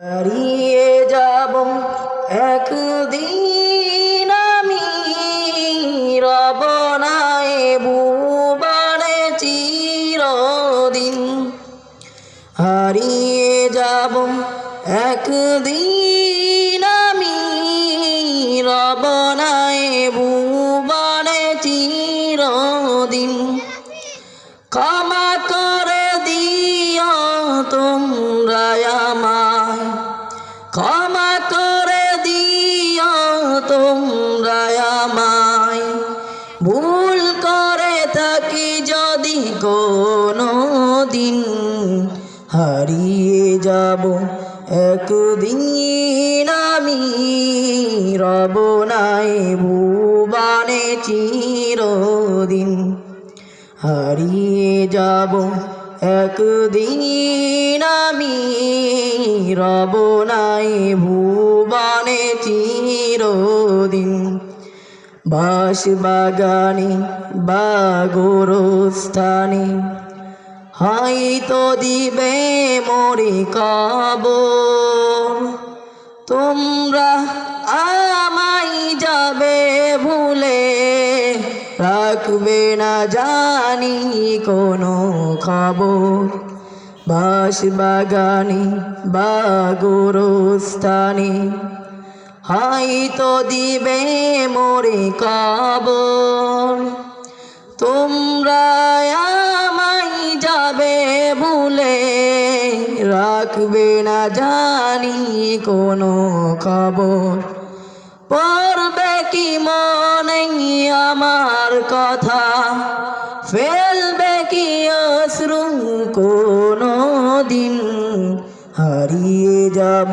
হারিয়ে যাব একদিন আমি রব নাই ভুবনে চিরদিন। হারিয়ে যাব একদিন আমি রব নাই ভুবনে চিরদিন। ক্ষমা দিন হারিয়ে যাব একদিন আমি। রব নাই ভুবানে চিরদিন, হারিয়ে যাব একদিন আমি। রব নাই ভুবনে চিরদিন বাস বাগানে বা গোরস্থানে হয়তো দিবে মরে কবর তোমরা আমাই যাবে ভুলে, রাখবে না জানি কোনো খবর। বাস বাগানে বা গোরস্থানে হয়তো দিবে মোরে কবর তোমরা আমাই যাবে ভুলে, রাখবে না জানি কোনো খবর। পড়বে কি মনে আমার কথা, ফেলবে কি অশ্রু কোনো দিন, হারিয়ে যাব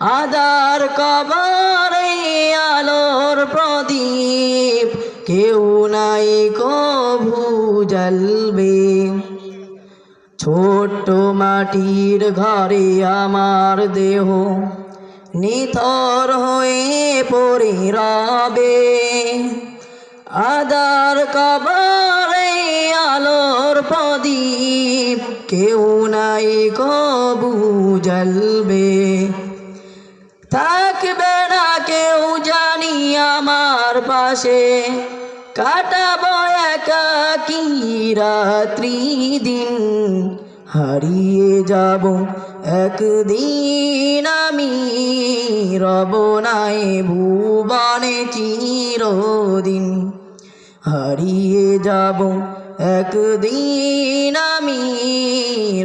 আদার কবরে আলোর প্রদীপ। কেউ নাই কভু জ্বলবে। ছোট্ট মাটির ঘরে আমার দেহ নিথর হয়ে পড়ে রবে। আদার কবরে আলোর প্রদীপ। কেউ নাই কবু জ্বলবে। থাকবে না কেউ জানি আমার পাশে। কাটাবো একাকি রাত্রি দিন? হারিয়ে যাব একদিন আমি। রব নাই ভুবনে চিরদিন। হারিয়ে যাব একদিন আমি।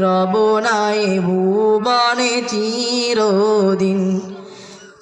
রব নাই ভুবনে চিরদিন।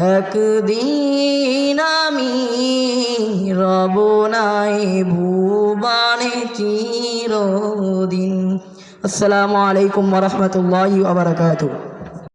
একদিন আমি রব নাই ভুবানে চিরদিন। আসসালামু আলাইকুম রহমতুল্লাহ আবরকাত